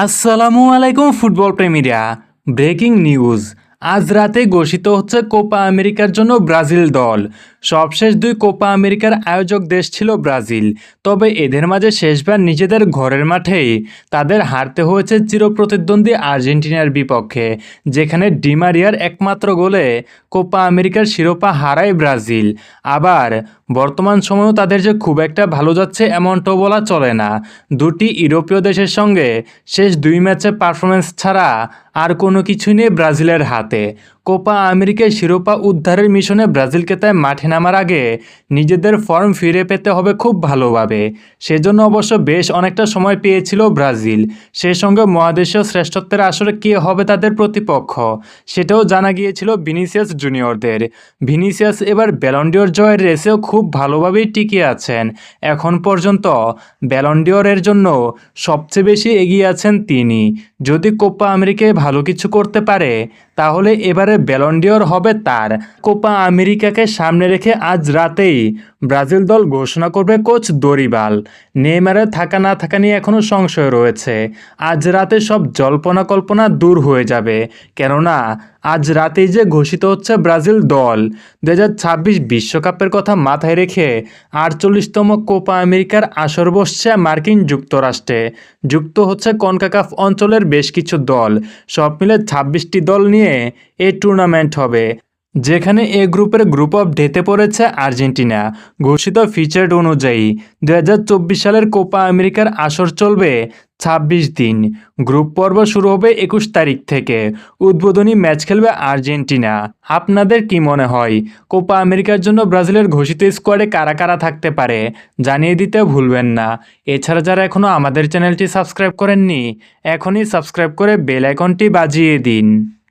আসসালামু আলাইকুম, football প্রেমীরা। Breaking news. আজ রাতে ঘোষিত হচ্ছে কোপা আমেরিকার জন্য ব্রাজিল দল। সবশেষ দুই কোপা আমেরিকার আয়োজক দেশ ছিল ব্রাজিল। তবে এদের মাঝে শেষবার নিজেদের ঘরের মাঠেই তাদের হারতে হয়েছে চিরপ্রতিদ্বন্দ্বী আর্জেন্টিনার বিপক্ষে, যেখানে ডিমারিয়ার একমাত্র গোলে কোপা আমেরিকার শিরোপা হারায় ব্রাজিল। আবার বর্তমান সময়েও তাদের যে খুব একটা ভালো যাচ্ছে এমনটাও বলা চলে না। দুটি ইউরোপীয় দেশের সঙ্গে শেষ দুই ম্যাচে পারফরমেন্স ছাড়া আর কোনো কিছুই নেই ব্রাজিলের হাতে। কোপা আমেরিকায় শিরোপা উদ্ধারের মিশনে ব্রাজিলকে তাই মাঠে নামার আগে নিজেদের ফর্ম ফিরে পেতে হবে খুব ভালোভাবে। সেজন্য অবশ্য বেশ অনেকটা সময় পেয়েছিল ব্রাজিল। সেই সঙ্গে মহাদেশীয় শ্রেষ্ঠত্বের আসরে কে হবে তাদের প্রতিপক্ষ, সেটাও জানা গিয়েছিল ভিনিসিয়াস জুনিয়রদের। ভিনিসিয়াস এবার ব্যালন্ডিওর জয়ের রেসেও খুব ভালোভাবেই টিকে আছেন। এখন পর্যন্ত ব্যালন্ডিওরের জন্য সবচেয়ে বেশি এগিয়ে আছেন তিনি। যদি কোপা আমেরিকায় ভালো কিছু করতে পারে, তাহলে এবারে ব্যালন্ডিওর হবে তার। কোপা আমেরিকাকে সামনে রেখে আজ রাতেই ব্রাজিল দল ঘোষণা করবে কোচ দরিবাল। নেইমারের থাকা না থাকা নিয়ে এখনও সংশয় রয়েছে। আজ রাতে সব জল্পনা কল্পনা দূর হয়ে যাবে। কেননা, আজ রাতেই যে ঘোষিত হচ্ছে ব্রাজিল দল দু বিশ্বকাপের কথা মাথায় রেখে আটচল্লিশতম কোপা আমেরিকার আসর বসছে মার্কিন যুক্তরাষ্ট্রে। যুক্ত হচ্ছে কনকাকাফ অঞ্চলের বেশ কিছু দল। সব মিলে ছাব্বিশটি দল নিয়ে এই টুর্নামেন্ট হবে। যেখানে এ গ্রুপের গ্রুপ অফ ডেতে পড়েছে আর্জেন্টিনা। ঘোষিত ফিচার্ড অনুযায়ী দু হাজার চব্বিশ সালের কোপা আমেরিকার আসর চলবে ছাব্বিশ দিন। গ্রুপ পর্ব শুরু হবে একুশ তারিখ থেকে। উদ্বোধনী ম্যাচ খেলবে আর্জেন্টিনা। আপনাদের কি মনে হয়? কোপা আমেরিকার জন্য ব্রাজিলের ঘোষিত স্কোয়াডে কারা কারা থাকতে পারে? জানিয়ে দিতে ভুলবেন না। এছাড়া যারা এখনও আমাদের চ্যানেলটি সাবস্ক্রাইব করেননি, এখনই সাবস্ক্রাইব করে বেল আইকনটি বাজিয়ে দিন।